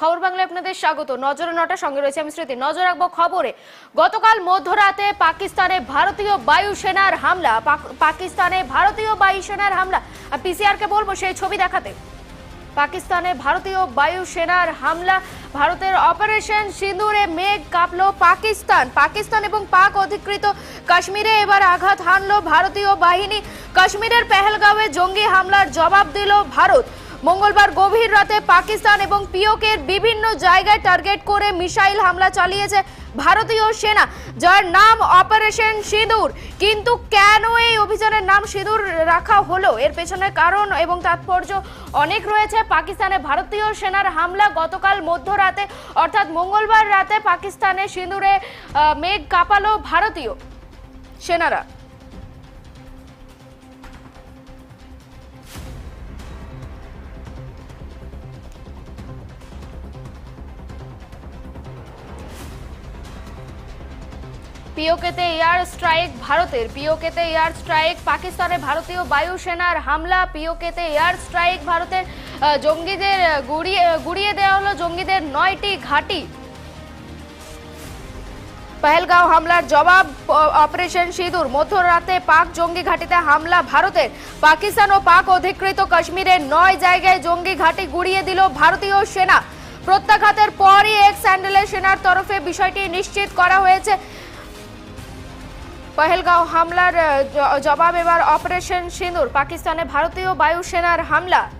খবর বাংলা আপনাদের স্বাগত। নজরে নটা, সঙ্গে রয়েছে আমি স্মৃতি। নজর রাখব খবরে। গতকাল মধ্যরাতে পাকিস্তানে ভারতীয় বায়ুসেনার হামলা। পাক- পাকিস্তানে ভারতীয় বায়ুসেনার হামলা। পিসিআর কে বলব সেই ছবি দেখাতে। পাকিস্তানে ভারতীয় বায়ুসেনার হামলা। ভারতের অপারেশন সিঁদুরে মেঘ কাঁপলো পাকিস্তান। পাকিস্তান এবং পাক অধিকৃত কাশ্মীরে এবার আঘাত হানলো ভারতীয় বাহিনী। কাশ্মীরের পেহেলগাঁওয়ে জঙ্গি হামলার জবাব দিল ভারত। মঙ্গলবার গভীর রাতে পাকিস্তান এবং পিওকের বিভিন্ন জায়গায় টার্গেট করে মিসাইল হামলা চালিয়েছে ভারতীয় সেনা, যার নাম অপারেশন সিঁদুর। কিন্তু কেন এই অভিযানের নাম সিঁদুর রাখা হলো? এর পেছনে কারণ এবং তাৎপর্য অনেক রয়েছে। পাকিস্তানে ভারতীয় সেনার হামলা গতকাল মধ্যরাতে, অর্থাৎ মঙ্গলবার রাতে পাকিস্তানে সিঁদুরে মেঘ কাঁপালো ভারতীয় সেনারা। পিওকেতে এয়ার স্ট্রাইক, ভারতের পিওকেতে এয়ার স্ট্রাইক, পাকিস্তানে ভারতীয় বায়ুসেনার হামলা, পিওকেতে এয়ার স্ট্রাইক, ভারতের জঙ্গিদের গুড়িয়ে গুড়িয়ে দেওয়া হলো জঙ্গিদের নয়টি ঘাঁটি। পেহেলগাঁও হামলার জবাব অপারেশন সিঁদুর। মধ্যরাতে পাক জঙ্গি ঘাঁটিতে হামলা, ভারতের, পাকিস্তান ও পাক অধিকৃত কাশ্মীরের নয় জায়গায় জঙ্গি ঘাঁটি গুড়িয়ে দিল ভারতীয় সেনা। প্রত্যাঘাতের পরই এক স্যান্ডেলের সেনার তরফে বিষয়টি নিশ্চিত করা হয়েছে। পহেলগাঁও হামলার জবাব এবার অপারেশন সিঁদুর, পাকিস্তানে ভারতীয় বায়ুসেনার হামলা।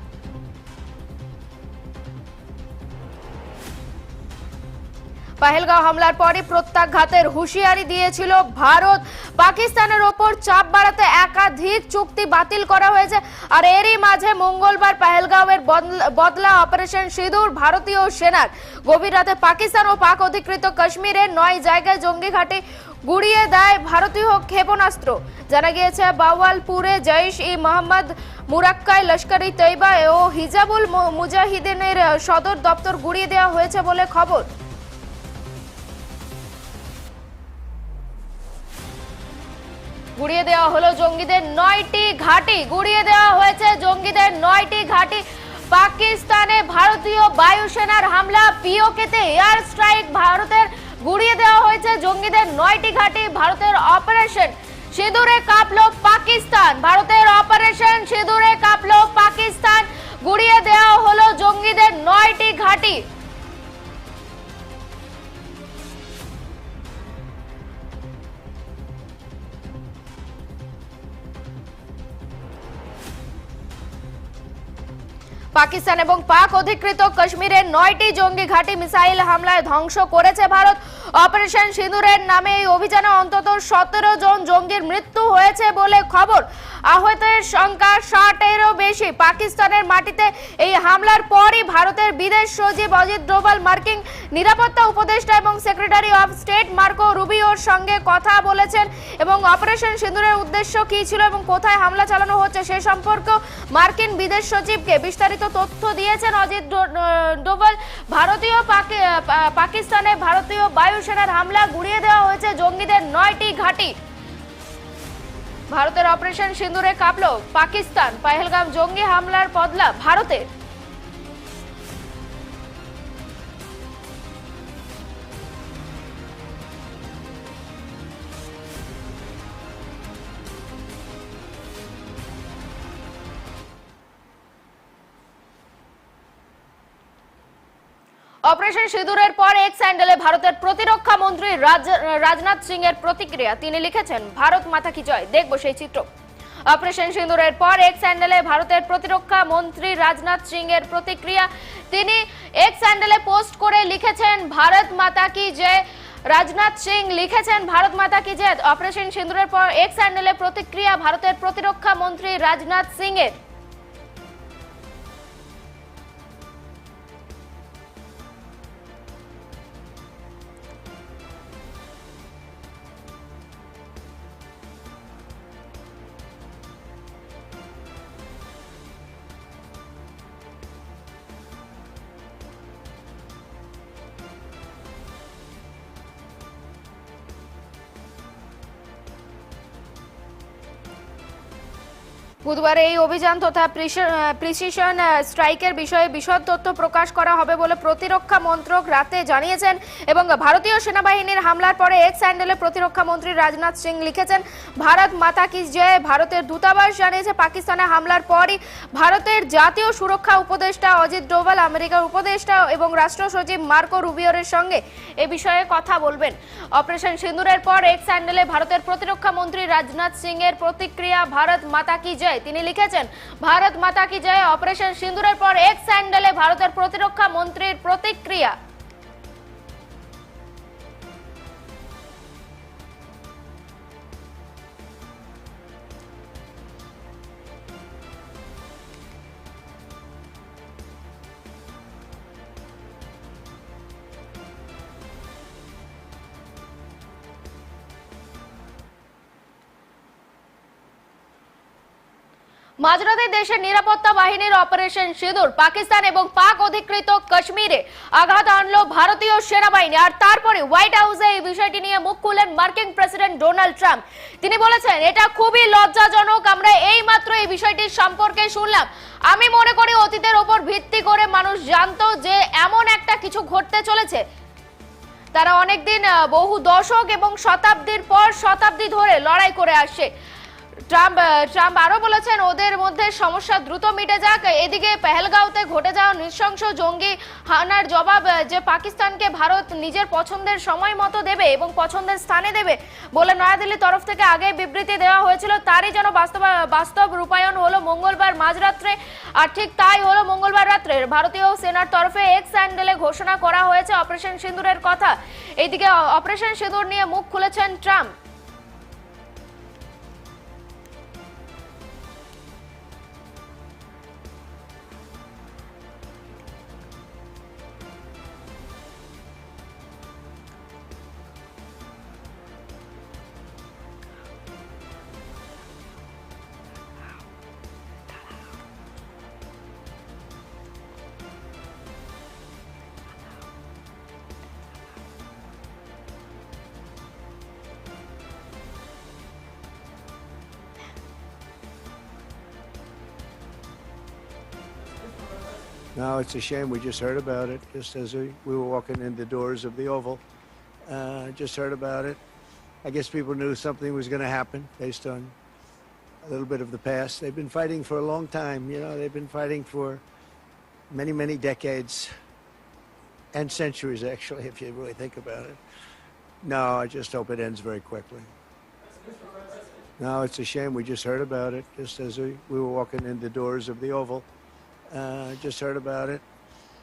পাহেলগাঁও হামলার পরে প্রত্যাঘাতের হুঁশিয়ারি দিয়েছিল ভারত। পাকিস্তানের ওপর চাপ বাড়াতে একাধিক চুক্তি বাতিল করা হয়েছে। আর এরই মাঝে মঙ্গলবার পাহেলগাঁওয়ের বদল- অপারেশন সিঁদুর ভারতীয় সেনার। গভীর রাতে পাকিস্তান ও পাক অধিকৃত কাশ্মীরের নয় জায়গায় জঙ্গি ঘাঁটি গুড়িয়ে দেয় ভারতীয় ক্ষেপণাস্ত্র। জানা গিয়েছে, বাওয়ালপুরে জৈশ ই মোহাম্মদ মুরাক্কাই লস্করি তৈবা ও হিজাবুল মুজাহিদিনের সদর দপ্তর গুড়িয়ে দেওয়া হয়েছে বলে খবর। গুড়িয়ে দেওয়া হলো জঙ্গিদের নয়টি ঘাঁটি। গুড়িয়ে দেওয়া হয়েছে জঙ্গিদের নয়টি ঘাঁটি। পাকিস্তানে ভারতীয় বায়ুসেনার হামলা, পিওকেতে এয়ার স্ট্রাইক, ভারতের গুড়িয়ে দেওয়া হয়েছে জঙ্গিদের নয়টি ঘাঁটি, ভারতের অপারেশন সিঁদুরে কাঁপল পাকিস্তান। ভারতের অপারেশন সিঁদুরে কাঁপল পাকিস্তান। পাকিস্তান এবং পাক অধিকৃত কাশ্মীরের নয়টি জঙ্গি ঘাঁটি মিসাইল হামলায় ধ্বংস করেছে ভারত। অপারেশন সিঁদুরের নামে এই অভিযানে অন্তত সতেরো জন জঙ্গির মৃত্যু হয়েছে বলে খবর। আহতের সংখ্যা ষাটেরও বেশি। পাকিস্তানের মাটিতে এই হামলার পরই ভারতের বিদেশ সচিব অজিত ডোভাল মার্কিং নিরাপত্তা উপদেষ্টা এবং সেক্রেটারি অফ স্টেট মার্কো রুবিওর সঙ্গে কথা বলেছেন এবং অপারেশন সিঁদুরের উদ্দেশ্য কী ছিল এবং কোথায় হামলা চালানো হচ্ছে সে সম্পর্কেও মার্কিন বিদেশ সচিবকে বিস্তারিত তথ্য দিয়েছেন অজিত ডোভাল। ভারতীয় পাকি- পাকিস্তানে ভারতীয় বায়ুসেনার হামলা গুড়িয়ে দেওয়া হয়েছে জঙ্গিদের নয়টি ঘাঁটি। ভারতের অপারেশন সিন্দুরে কাঁপল পাকিস্তান। পাহেলগাম জঙ্গি হামলার বদলা ভারতের। অপারেশন সিঁদুরের পর এক স্যান্ডেলে ভারতের প্রতিরক্ষা মন্ত্রী রাজনাথ সিং এর প্রতিক্রিয়া। তিনি লিখেছেন, ভারত মাতা কি জয়? দেখব সেই চিত্র। অপারেশন সিঁদুরের পর এক স্যান্ডেলে ভারতের প্রতিরক্ষা মন্ত্রী রাজনাথ সিং এর প্রতিক্রিয়া। তিনি এক স্যান্ডেলে পোস্ট করে লিখেছেন, ভারত মাতা কি জয়? রাজনাথ সিং লিখেছেন, ভারত মাতা কি জয়? অপারেশন সিঁদুরের পর এক স্যান্ডেলে প্রতিক্রিয়া ভারতের প্রতিরক্ষা মন্ত্রী রাজনাথ সিং এর। বুধবার এই অভিযান তথা প্রিসিশন স্ট্রাইকের বিষয়ে বিশদ তথ্য প্রকাশ করা হবে বলে প্রতিরক্ষা মন্ত্রক রাতে জানিয়েছেন এবং ভারতীয় সেনাবাহিনীর হামলার পরে এক্স হ্যান্ডেলে প্রতিরক্ষা মন্ত্রী রাজনাথ সিং লিখেছেন, ভারত মাতা কি জয়? ভারতের দূতাবাস জানিয়েছে, পাকিস্তানে হামলার পরই ভারতের জাতীয় সুরক্ষা উপদেষ্টা অজিত ডোভাল, আমেরিকার উপদেষ্টা এবং রাষ্ট্র সচিব মার্কো রুবিওরের সঙ্গে এ বিষয়ে কথা বলবেন। অপারেশন সিন্দুরের পর এক্স হ্যান্ডেলে ভারতের প্রতিরক্ষা মন্ত্রী রাজনাথ সিং এর প্রতিক্রিয়া, ভারত মাতা কি জয়? তিনি লিখেছেন, ভারত মাতা কি জয়, অপারেশন সিন্দুরের পর এক স্যান্ডেলে ভারতের প্রতিরক্ষা মন্ত্রীর প্রতিক্রিয়া। মাঝরাতে দেশের নিরাপত্তা বাহিনীর অপারেশন সিঁদুর। পাকিস্তান এবং পাক অধিকৃত কাশ্মীরে আঘাত আনলো ভারতীয় সেনাবাহিনী। আর তারপরে হোয়াইট হাউসে এই বিষয়টি নিয়ে মুখ খুললেন মার্কিন প্রেসিডেন্ট ডোনাল্ড ট্রাম্প। তিনি বলেছেন, এটা খুবই লজ্জাজনক। আমরা এই মাত্র এই বিষয়টি সম্পর্কে শুনলাম। আমি মনে করি অতীতের ওপর ভিত্তি করে মানুষ জানতো যে এমন একটা কিছু ঘটতে চলেছে। তারা অনেকদিন বহু দশক এবং শতাব্দীর পর শতাব্দী ধরে লড়াই করে আসছে। ট্রাম্প ট্রাম্প আরও বলেছেন, ওদের মধ্যে সমস্যা দ্রুত মিটে যাক। এদিকে পেহেলগাঁওতে ঘটে যাওয়া নৃশংস জঙ্গি হানার জবাব যে পাকিস্তানকে ভারত নিজের পছন্দের সময় মতো দেবে এবং পছন্দের স্থানে দেবে বলে নয়াদিল্লির তরফ থেকে আগে বিবৃতি দেওয়া হয়েছিল, তারই যেন বাস্তব বাস্তব রূপায়ণ হলো মঙ্গলবার মাঝরাত্রে আর ঠিক তাই হলো মঙ্গলবার রাত্রে। ভারতীয় সেনার তরফে এক্স হ্যান্ডেলে ঘোষণা করা হয়েছে অপারেশন সিঁদুরের কথা। এদিকে অপারেশন সিঁদুর নিয়ে মুখ খুলেছেন Trump. No, it's a shame. We just heard about it just as we, we were walking in the doors of the Oval. Uh, just heard about it. I guess people knew something was going to happen based on a little bit of the past. They've been fighting for a long time. You know, they've been fighting for many, many decades and centuries, actually, if you really think about it. No, I just hope it ends very quickly. No, it's a shame. We just heard about it just as we, we were walking in the doors of the Oval. Uh, just heard about it.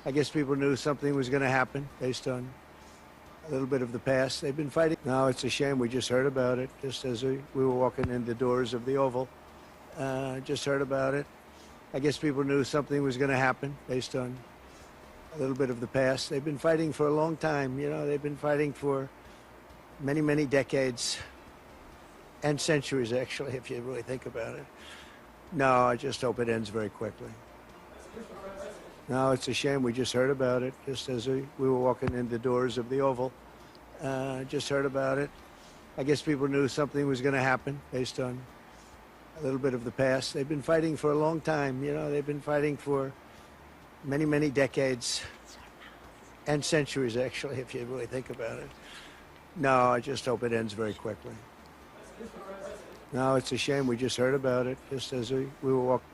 I guess people knew something was going to happen based on a little bit of the past. They've been fighting. No, it's a shame. We just heard about it just as we, we were walking in the doors of the Oval. Uh, just heard about it. I guess people knew something was going to happen based on a little bit of the past. They've been fighting for a long time. You know, they've been fighting for many, many decades and centuries, actually, if you really think about it. No, I just hope it ends very quickly. No, it's a shame. We just heard about it just as we, we were walking in the doors of the Oval. Uh, just heard about it. I guess people knew something was going to happen based on a little bit of the past. They've been fighting for a long time. You know, they've been fighting for many, many decades and centuries, actually, if you really think about it. No, I just hope it ends very quickly. No, it's a shame. We just heard about it just as we, we were walking.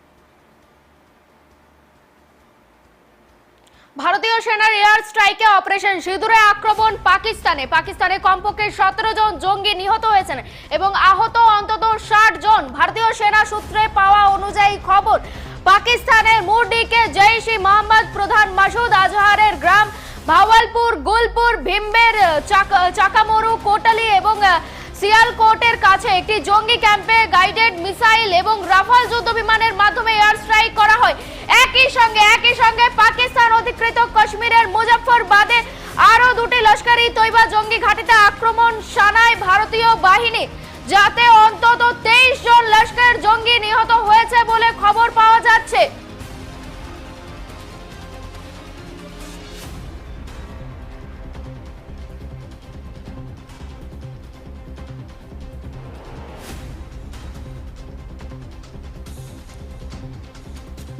সেনার air স্ট্রাইকে operation সিঁদুরে আক্রমণ পাকিস্তানে। পাকিস্তানে কমপক্ষে সতেরো জন জঙ্গি নিহত হয়েছেন এবং আহত অন্তত ষাট জন ভারতীয় সেনা সূত্রে পাওয়া অনুযায়ী খবর, পাকিস্তানের মুরডিকে জৈশ ই মোহাম্মদ, প্রধান মাসুদ আজহারের গ্রাম ভাওয়ালপুর, গুলপুর, ভিম্বের, চাক- চাকামরু, কোটালি এবং সিয়ালকোটের কাছে একটি জঙ্গি ক্যাম্পে গাইডেড মিসাইল এবং রাফাল যুদ্ধ বিমানের মাধ্যমে এয়ার স্ট্রাইক করা হয়। একই সঙ্গে একই সঙ্গে পাকিস্তান অধিকৃত কাশ্মীরের মুজফ্ফরবাদে আরও দুটি লস্করি তৈবা জঙ্গি ঘাটিতে আক্রমণ শানায় ভারতীয় বাহিনী, যাতে অন্তত তেইশ জন লস্কর জঙ্গি নিহত হয়েছে বলে খবর পাওয়া যাচ্ছে।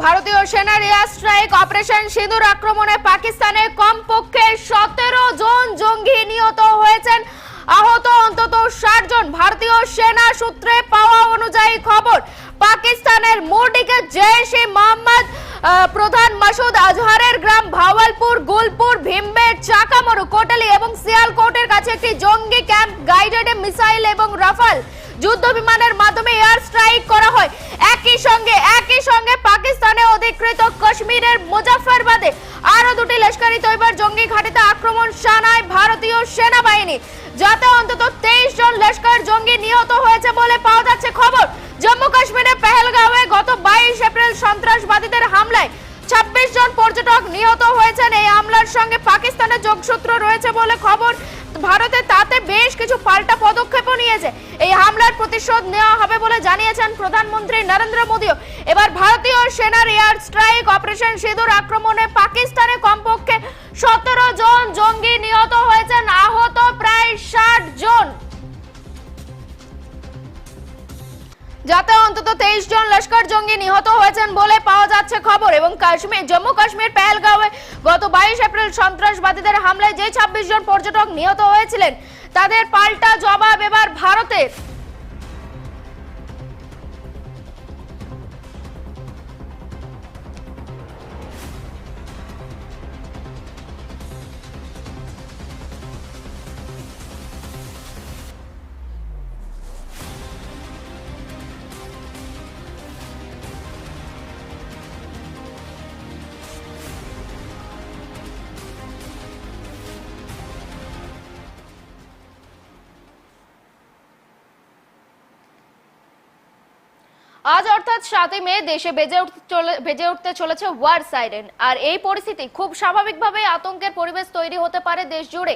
ভারতীয় সেনার এয়ার স্ট্রাইক অপারেশন সিঁদুর আক্রমণে পাকিস্তানে কমপক্ষে সতেরো জন জঙ্গি নিহত হয়েছেন। আহত অন্তত ষাট জন ভারতীয় সেনা সূত্রে পাওয়া অনুযায়ী খবর, পাকিস্তানের মোরডিকে জৈশ ই মোহাম্মদ প্রধান মাসুদ আজহারের গ্রাম ভাওয়ালপুর, গুলপুর ভীমবেট চাকামরু, কোটালি এবং সিয়ালকোটের কাছে একটি জঙ্গি ক্যাম্প, গাইডেড মিসাইল এবং রাফাল যুদ্ধ বিমানের মাধ্যমে এয়ার স্ট্রাইক করা হয়। একই সঙ্গে একই সঙ্গে পাকিস্তানে অধিকৃত কাশ্মীরের মুজাফফরবাদে আরও দুটি লস্করি তৈবার জঙ্গি ঘাটিতে আক্রমণ শানায় ভারতীয় সেনাবাহিনী, যাতে অন্তত তেইশ জন লস্কর জঙ্গি নিহত হয়েছে বলে পাওয়া যাচ্ছে খবর। জম্মু কাশ্মীরের পেহেলগাঁওয়ে গত বাইশ এপ্রিল সন্ত্রাসবাদীদের হামলায় ছাব্বিশ জন পর্যটক নিহত হয়েছেন। এই হামলার সঙ্গে পাকিস্তানের যোগসূত্র রয়েছে বলে খবর। ভারতে তাতে বেশ কিছু পাল্টা পদক্ষেপও নিয়েছে। এই হামলার প্রতিশোধ নেওয়া হবে বলে জানিয়েছেন প্রধানমন্ত্রী নরেন্দ্র মোদীও। এবার ভারতীয় সেনার এয়ার স্ট্রাইক অপারেশন সিঁদুর আক্রমণে পাকিস্তানে কমপক্ষে সতেরো জন জঙ্গি নিহত হয়েছেন, আহত প্রায় ষাট জন। যাতে অন্তত তেইশ জন লস্কর জঙ্গি নিহত হয়েছেন বলে পাওয়া যাচ্ছে খবর। এবং কাশ্মীর, জম্মু কাশ্মীর, পেহেলগাঁওয়ে গত বাইশ এপ্রিল সন্ত্রাসবাদীদের হামলায় যে ছাব্বিশ জন পর্যটক নিহত হয়েছিলেন, তাদের পাল্টা জবাব এবার ভারতের। আজ অর্থাৎ সাতই মে দেশে বেজে উঠতে বেজে উঠতে চলেছে ওয়ার সাইরেন। আর এই পরিস্থিতি খুব স্বাভাবিকভাবে আতঙ্কের পরিবেশ তৈরি হতে পারে দেশ জুড়ে,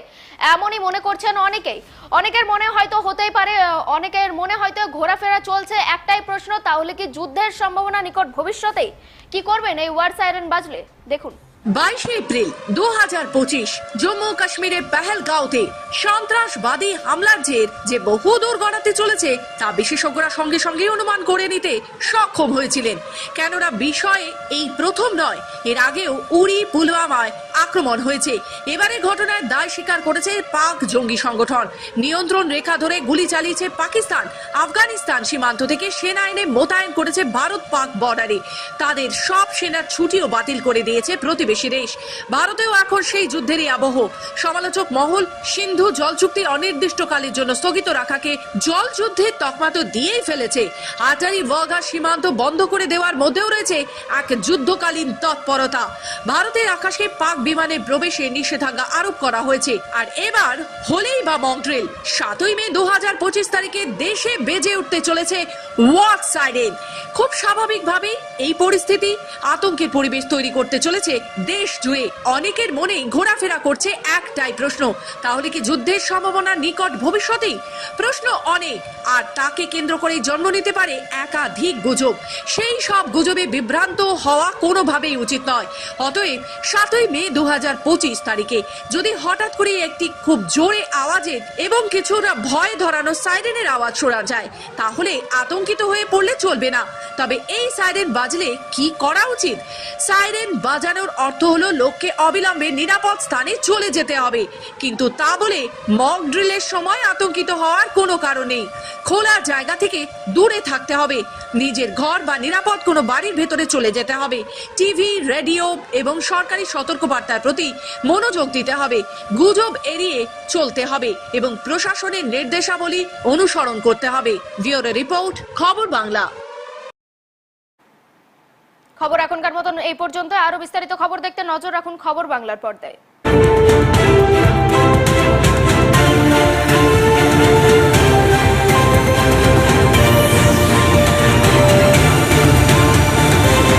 এমনই মনে করছেন অনেকেই। অনেকের মনে হয়তো হতেই পারে, অনেকের মনে হয়তো ঘোরাফেরা চলছে একটাই প্রশ্ন, তাহলে কি যুদ্ধের সম্ভাবনা নিকট ভবিষ্যতেই? কি করবেন এই ওয়ার সাইরেন বাজলে? দেখুন। বাইশে এপ্রিল দু হাজার পঁচিশ জম্মু কাশ্মীরের পেহেলগাঁওতে সন্ত্রাসবাদী হামলার জের যে বহু দূর গড়াতে চলেছে, তা বিশেষজ্ঞরা সঙ্গে সঙ্গে অনুমান করে নিতে সক্ষম হয়েছিলেন। কেননা বিষয়ে এই প্রথম নয়, এর আগেও উড়ি পুলওয়ামায় আক্রমণ হয়েছে। এবারে ঘটনার দায় স্বীকার করেছে পাক জঙ্গি সংগঠন। নিয়ন্ত্রণ রেখা ধরে গুলি চালিয়েছে পাকিস্তান। আফগানিস্তান সীমান্ত থেকে সেনা এনে মোতায়েন করেছে ভারত পাক বর্ডারে। তাদের সব সেনার ছুটিও বাতিল করে দিয়েছে প্রতিবেশী দেশ। ভারতেও এখন সেই যুদ্ধেরই আবহ। সমালোচক মহল সিন্ধু জল চুক্তি অনির্দিষ্টকালের জন্য স্থগিত রাখাকে জল যুদ্ধের তকমা তো দিয়েই ফেলেছে। আটারি ওয়াঘা সীমান্ত বন্ধ করে দেওয়ার মধ্যেও রয়েছে এক যুদ্ধকালীন তৎপরতা। ভারতের আকাশে পাক বিমানে প্রবেশে নিষেধাজ্ঞা আরোপ করা হয়েছে। আর এবার হলেই বা মন্ট্রেল সাতই মে দু হাজার পঁচিশ তারিখে দেশে বেজে উঠতে চলেছে ওয়াক সাইডেন খুব স্বাভাবিকভাবেই এই পরিস্থিতি আতঙ্কের পরিবেশ তৈরি করতে চলেছে দেশ জুড়ে অনেকের মনেই ঘোরাফেরা করছে একটাই প্রশ্ন, তাহলে কি যুদ্ধের সম্ভাবনা নিকট ভবিষ্যতেই? প্রশ্ন অনেক, আর তাকে কেন্দ্র করেই জন্ম নিতে পারে একাধিক গুজব। সেই সব গুজবে বিভ্রান্ত হওয়া কোনোভাবেই উচিত নয়। অতএব সাতই মে দু হাজার পঁচিশ তারিখে যদি হঠাৎ করে একটি খুব জোরে আওয়াজের এবং কিছুটা ভয় ধরানো সাইরেনের আওয়াজ শোনা যায়, তাহলে আতঙ্কিত হয়ে পড়লে চলবে না। তবে এই সাইরেন বাজলে কি করা উচিত? সাইরেন বাজানোর অর্থ হলো লোককে অবিলম্বে নিরাপদ স্থানে চলে যেতে হবে। কিন্তু তা বলে মক ড্রিলের সময় আতঙ্কিত হওয়ার কোনো কারণ নেই। খোলা জায়গা থেকে দূরে থাকতে হবে। নিজের ঘর বা নিরাপদ কোনো বাড়ির ভেতরে চলে যেতে হবে। টিভি, রেডিও এবং সরকারি সতর্কবার্তার প্রতি মনোযোগ দিতে হবে। গুজব এড়িয়ে চলতে হবে এবং প্রশাসনের নির্দেশাবলী অনুসরণ করতে হবে। ভিওরে রিপোর্ট, খবর বাংলা। খবর এখনকার মতন এই পর্যন্ত। আরও বিস্তারিত খবর দেখতে নজর রাখুন খবর বাংলার পর্দায়।